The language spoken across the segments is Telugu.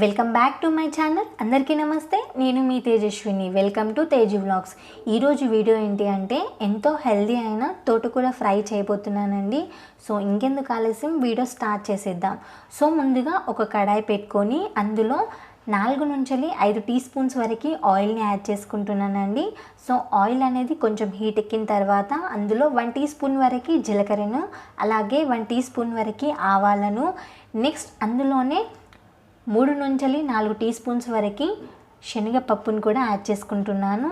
Welcome back to my channel. అందరికీ నమస్తే. నేను మీ Tejaswini. Welcome to Teju vlogs. ఈరోజు వీడియో ఏంటి అంటే ఎంతో హెల్దీ అయిన తోటకూర ఫ్రై చేయబోతున్నానండి. సో ఇంకెందుకు ఆలస్యం? వీడియో స్టార్ట్ చేసేద్దాం. సో ముందుగా ఒక కడాయి పెట్టుకొని అందులో నాలుగు నుంచి ఐదు టీ స్పూన్స్ వరకు ఆయిల్ని యాడ్ చేసుకుంటున్నానండి. సో ఆయిల్ అనేది కొంచెం హీట్ ఎక్కిన తర్వాత అందులో వన్ టీ స్పూన్ వరకు జీలకర్రను అలాగే వన్ టీ స్పూన్ వరకు ఆవాలను నెక్స్ట్ అందులోనే మూడు నుంచి నాలుగు టీ స్పూన్స్ వరకు శనగపప్పును కూడా యాడ్ చేసుకుంటున్నాను.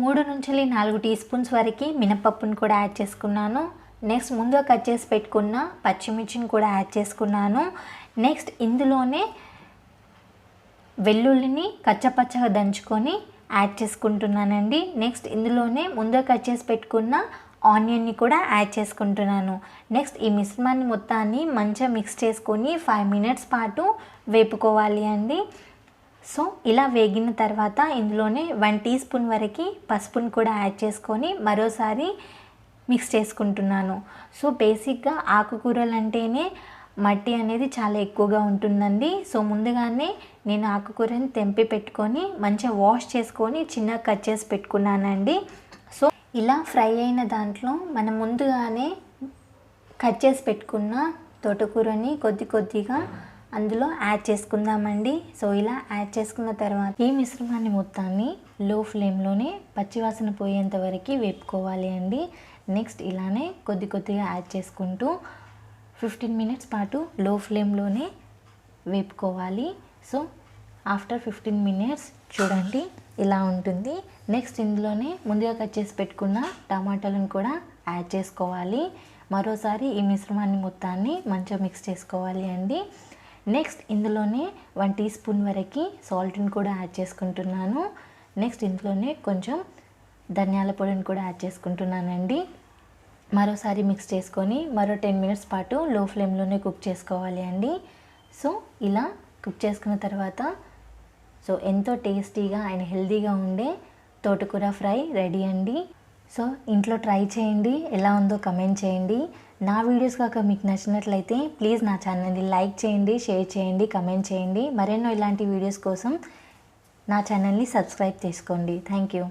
మూడు నుంచి నాలుగు టీ స్పూన్స్ వరకు మినపప్పును కూడా యాడ్ చేసుకున్నాను. నెక్స్ట్ ముందుగా కట్ చేసి పెట్టుకున్న పచ్చిమిర్చిని కూడా యాడ్ చేసుకున్నాను. నెక్స్ట్ ఇందులోనే వెల్లుల్లిని కచ్చపచ్చగా దంచుకొని యాడ్ చేసుకుంటున్నానండి. నెక్స్ట్ ఇందులోనే ముందుగా కట్ చేసి పెట్టుకున్న ఆనియన్ని కూడా యాడ్ చేసుకుంటున్నాను. నెక్స్ట్ ఈ మిశ్రమాన్ని మొత్తాన్ని మంచిగా మిక్స్ చేసుకొని ఫైవ్ మినిట్స్ పాటు వేపుకోవాలి అండి. సో ఇలా వేగిన తర్వాత ఇందులోనే వన్ టీ స్పూన్ వరకు పసుపుని కూడా యాడ్ చేసుకొని మరోసారి మిక్స్ చేసుకుంటున్నాను. సో బేసిక్గా ఆకుకూరలు అంటేనే మట్టి అనేది చాలా ఎక్కువగా ఉంటుందండి. సో ముందుగానే నేను ఆకుకూరని తెంపి పెట్టుకొని మంచిగా వాష్ చేసుకొని చిన్నగా కట్ చేసి పెట్టుకున్నానండి. ఇలా ఫ్రై అయిన దాంట్లో మనం ముందుగానే కట్ చేసి పెట్టుకున్న తోటకూరని కొద్ది కొద్దిగా అందులో యాడ్ చేసుకుందామండి. సో ఇలా యాడ్ చేసుకున్న తర్వాత ఈ మిశ్రమాన్ని మొత్తాన్ని లో ఫ్లేమ్లోనే పచ్చివాసన పోయేంత వరకు వేపుకోవాలి అండి. నెక్స్ట్ ఇలానే కొద్ది కొద్దిగా యాడ్ చేసుకుంటూ ఫిఫ్టీన్ మినిట్స్ పాటు లో ఫ్లేమ్లోనే వేపుకోవాలి. సో ఆఫ్టర్ ఫిఫ్టీన్ మినిట్స్ చూడండి ఇలా ఉంటుంది. నెక్స్ట్ ఇందులోనే ముందుగా కట్ చేసి పెట్టుకున్న టమాటాలను కూడా యాడ్ చేసుకోవాలి. మరోసారి ఈ మిశ్రమాన్ని మొత్తాన్ని మంచిగా మిక్స్ చేసుకోవాలి అండి. నెక్స్ట్ ఇందులోనే వన్ టీ స్పూన్ వరకు సాల్ట్ని కూడా యాడ్ చేసుకుంటున్నాను. నెక్స్ట్ ఇందులోనే కొంచెం ధనియాల పొడిని కూడా యాడ్ చేసుకుంటున్నానండి మరోసారి మిక్స్ చేసుకొని మరో టెన్ మినిట్స్ పాటు లో ఫ్లేమ్లోనే కుక్ చేసుకోవాలి అండి. సో ఇలా కుక్ చేసుకున్న తర్వాత సో ఎంతో టేస్టీగా అండ్ హెల్దీగా ఉండే తోటకూర ఫ్రై రెడీ అండి. సో ఇంట్లో ట్రై చేయండి ఎలా ఉందో కమెంట్ చేయండి. నా వీడియోస్ కాక మీకు నచ్చినట్లయితే ప్లీజ్ నా ఛానల్ని లైక్ చేయండి షేర్ చేయండి కమెంట్ చేయండి. మరెన్నో ఇలాంటి వీడియోస్ కోసం నా ఛానల్ని సబ్స్క్రైబ్ చేసుకోండి. Thank you.